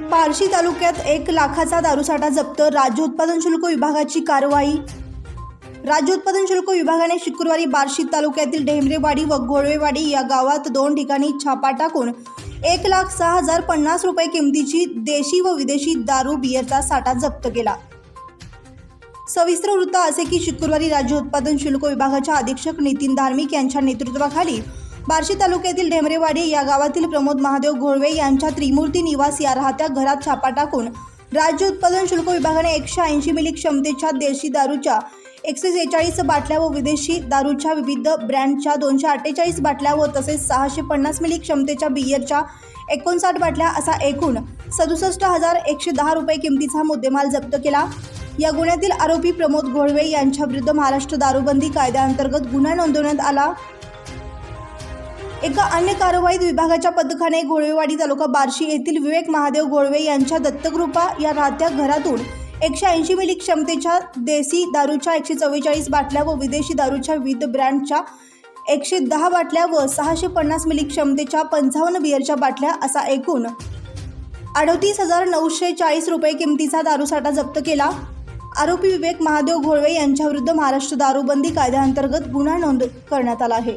बार्शी तालुक्यात एक लाखाचा दारूसाठा जप्त. राज्य उत्पादन शुल्क विभागाची कारवाई. राज्य उत्पादन शुल्क विभागाने शुक्रवारी बार्शी तालुक्यातील ढेमरेवाडी व घोळवेवाडी या गावात दोन ठिकाणी छापा टाकून एक लाख सहा हजार पन्नास रुपये किमतीची देशी व विदेशी दारू बियरचा साठा जप्त केला. सविस्तर वृत्त असे की शुक्रवारी राज्य उत्पादन शुल्क विभागाच्या अधीक्षक नितीन धार्मिक यांच्या नेतृत्वाखाली बार्शी तालुक्यातील ढेमरेवाडी या गावातील प्रमोद महादेव घोळवे यांच्या त्रिमूर्ती निवास या राहत्या घरात छापा टाकून राज्य उत्पादन शुल्क विभागाने एकशे ऐंशी मिली क्षमतेच्या देशी दारूच्या एकशे सेहेचाळीस बाटल्या व विदेशी दारूच्या विविध ब्रँडच्या दोनशे अठ्ठेचाळीस बाटल्या व तसेच सहाशे पन्नास मिली क्षमतेच्या बियरच्या एकोणसाठ बाटल्या असा एकूण सदुसष्ट हजार एकशे दहा रुपये किमतीचा मुद्देमाल जप्त केला. या गुन्ह्यातील आरोपी प्रमोद घोळवे यांच्या विरुद्ध महाराष्ट्र दारूबंदी कायद्याअंतर्गत गुन्हा नोंदवण्यात आला. एका अन्य कारवाईत विभागाच्या पथकाने घोळवेवाडी तालुका बार्शी येथील विवेक महादेव घोळवे यांच्या दत्तकृपा या राहत्या घरातून एकशे ऐंशी मिली क्षमतेच्या देसी दारूच्या एकशे चव्वेचाळीस बाटल्या व विदेशी दारूच्या विविध ब्रँडच्या एकशे दहा बाटल्या व सहाशे पन्नास मिली क्षमतेच्या पंचावन्न बिअरच्या बाटल्या असा एकूण अडतीस हजार नऊशे चाळीस रुपये किमतीचा दारूसाठा जप्त केला. आरोपी विवेक महादेव घोळवे यांच्याविरुद्ध महाराष्ट्र दारूबंदी कायद्याअंतर्गत गुन्हा नोंद करण्यात आला आहे.